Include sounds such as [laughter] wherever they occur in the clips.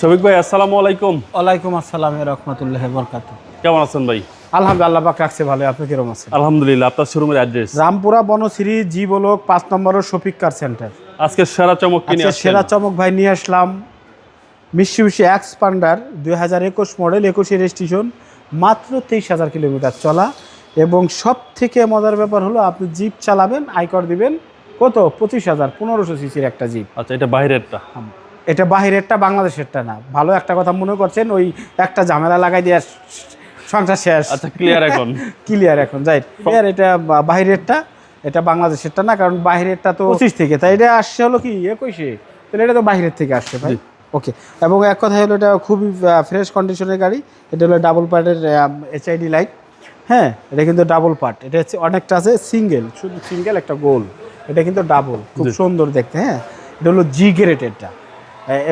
শফিক ভাই আসসালামু আলাইকুম। ওয়ালাইকুম আসসালাম রহমতুল্লাহ বরকাত কেমন আছেন ভাই? আলহামদুলিল্লাহ পাক রাখছে ভালো আপনি কীরকম আছেন? আলহামদুলিল্লাহ আপনার শোরুমের address? Rampura Banasree G block পাঁচ নম্বরের শফিক কার সেন্টার। আজকে সেরা চমক কিনে আজকে সেরা চমক ভাই নিয়ে আসলাম মিষ্টি এক্সপান্ডার দুই হাজার একুশ মডেল একুশে রেজিস্ট্রেশন মাত্র তেইশ হাজার কিলোমিটার চলা। এবং সব থেকে মজার ব্যাপার হলো আপনি জিপ চালাবেন আয়কর দিবেন কত? পঁচিশ হাজার পনেরোশো সিসির একটা জিপ। আচ্ছা এটা বাইরেরটা? এটা বাহিরেরটা বাংলাদেশেরটা না। ভালো একটা কথা মনে করছেন ওই একটা ঝামেলা লাগাই দিয়ে সংসার শেষ। আচ্ছা ক্লিয়ার এখন। [laughs] ক্লিয়ার এখন যাই। ক্লিয়ার এটা বাহিরেরটা এটা বাংলাদেশেরটা না কারণ বাহিরেরটা তো পঁচিশ থেকে তাই এটা আসছে হলো কি একুশে? তাহলে এটা তো বাহিরের থেকে আসছে ভাই। ওকে এবং এক কথা হলো এটা খুবই ফ্রেশ কন্ডিশনের গাড়ি। এটা হলো ডাবল পার্টের এইচআইডি লাইট হ্যাঁ এটা কিন্তু ডাবল পার্ট এটা হচ্ছে অনেকটা আছে সিঙ্গেল শুধু সিঙ্গেল একটা গোল। এটা কিন্তু ডাবল খুব সুন্দর দেখতে হ্যাঁ। এটা হলো জি গ্রেড এটা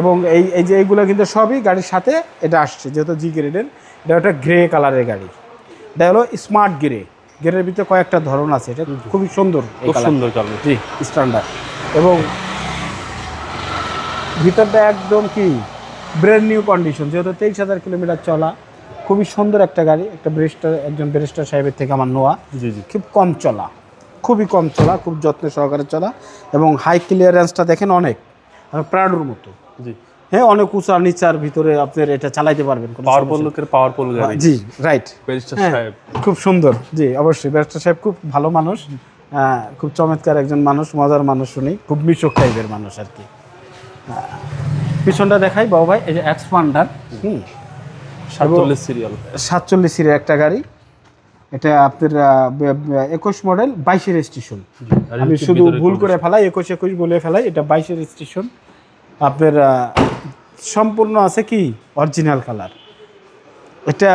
এবং এই এই যে এইগুলো কিন্তু সবই গাড়ির সাথে এটা আসছে যেহেতু জি গ্রেডের এটা একটা গ্রে কালারের গাড়ি। এটা হলো স্মার্ট গ্রে গ্রের ভিতরে কয়েকটা ধরন আছে এটা খুবই সুন্দর সুন্দর কালার জি স্ট্যান্ডার্ড এবং ভিতরটা একদম কি? ব্র্যান্ড নিউ কন্ডিশন যেহেতু তেইশ হাজার কিলোমিটার চলা। খুবই সুন্দর একটা গাড়ি একটা ব্রেস্টার একজন ব্রেস্টার সাহেবের থেকে আমার নোয়া জি জি। খুব কম চলা খুবই কম চলা খুব যত্ন সহকারে চলা। এবং হাই ক্লিয়ারেন্সটা দেখেন অনেক আর প্রাডুর মতো। জি। হ্যাঁ অনেক উঁচা নিচার ভিতরে আপনার এটা চালাইতে পারবেন পাওয়ারফুল লোকের পাওয়ারফুল গাড়ি। জি রাইট ব্যারিস্টার হ্যাঁ, সাহেব। খুব সুন্দর। জি অবশ্যই। ব্যারিস্টার সাহেব খুব ভালো মানুষ। খুব চমৎকার একজন মানুষ মজার মানুষ উনি। খুব মিশক টাইপের মানুষ আর কি। পিছনটা দেখাই বাবু ভাই এই যে এক্সপান্ডার হুম। সাতচল্লিশ সিরিয়াল সাতচল্লিশ সিরের একটা গাড়ি। এটা আপনার একুশ মডেল বাইশের স্টেশন আমি শুধু ভুল করে ফেলাই একুশ একুশ বলে ফেলাই এটা বাইশের স্টেশন আপনার সম্পূর্ণ আছে কি? অরিজিনাল কালার এটা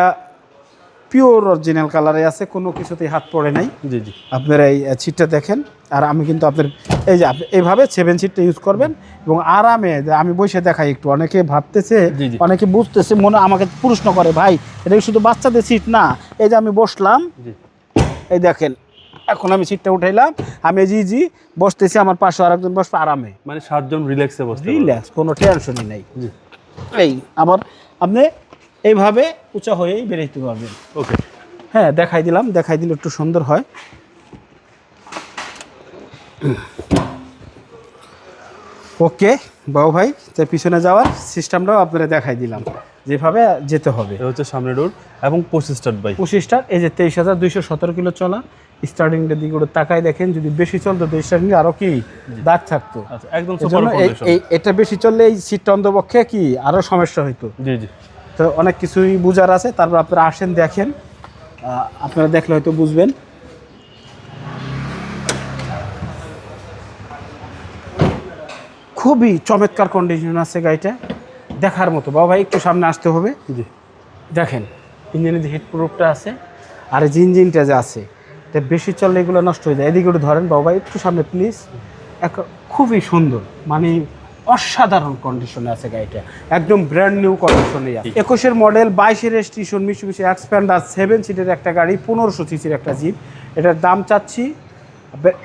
পিওর অরিজিনাল কালারে আছে কোনো কিছুতেই হাত পড়ে নাই। জি জি। আপনার এই সিটটা দেখেন আর আমি কিন্তু আপনার এই যে আপনি এইভাবে সেভেন সিটটা ইউজ করবেন এবং আরামে আমি বসে দেখাই একটু অনেকে ভাবতেছে। অনেকে বুঝতেছে মনে আমাকে প্রশ্ন করে ভাই এটা কি শুধু বাচ্চাদের সিট না? এই যে আমি বসলাম এই দেখেন এখন আমি সিটটা উঠাইলাম আমি জি জি বসতেছি আমার পাশে আরেকজন বসবে আরামে। মানে সাতজন রিল্যাক্সে বসতে। রিল্যাক্স কোনো টেনশনই নেই। এই আমার আপনি এইভাবে উঁচা হয়েই বেরোতে পারবেন। ওকে হ্যাঁ দেখাই দিলাম দেখাই দিলে একটু সুন্দর হয়। ওকে বাবু ভাই তো পিছনে যাওয়ার সিস্টেমটাও আপনারা দেখাই দিলাম যেভাবে যেতে হবে। হচ্ছে সামনে রোড এবং পঁচিশ স্টার্ট বাই পঁচিশটার এই যে তেইশ হাজার দুইশো সতেরো কিলো চলা স্টার্টিংটার দিকে ওটা তাকায় দেখেন যদি বেশি চলতো তো স্টার্টিং আরও কি দাগ থাকতো। আচ্ছা একদম এটা বেশি চললে এই সিটটা অন্তপক্ষে কি আরও সমস্যা হইতো। জি জি। তো অনেক কিছুই বুঝার আছে তারপর আপনারা আসেন দেখেন। আপনারা দেখলে হয়তো বুঝবেন। খুবই চমৎকার কন্ডিশন আছে গাড়িটা। দেখার মতো। বাবা ভাই একটু সামনে আসতে হবে। জি। দেখেন ইঞ্জিনের যে হিট প্রুফটা আছে আর যে ইঞ্জিনটা যে আছে এটা বেশি চললে এগুলো নষ্ট হয়ে যায়। এদিকে একটু ধরেন বাবা একটু সামনে প্লিজ এক খুবই সুন্দর মানে অসাধারণ কন্ডিশনে আছে গাড়িটা। একদম ব্র্যান্ড নিউ কন্ডিশনে একুশের মডেল বাইশের স্টেশন মিশু মিশু এক্সপ্যান্ডার সেভেন সিটের একটা গাড়ি পনেরোশো সিসির একটা জিপ এটার দাম চাচ্ছি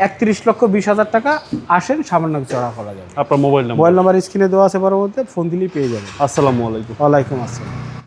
একত্রিশ লক্ষ বিশ হাজার টাকা। আসেন সামান্য চড়া করা যাবে। আপনার মোবাইল নাম্বার মোবাইল নাম্বার স্ক্রিনে দেওয়া আছে পরবর্তী ফোন দিলেই পেয়ে যাবেন। আসসালামু আলাইকুম। ওয়ালাইকুম আসসালাম।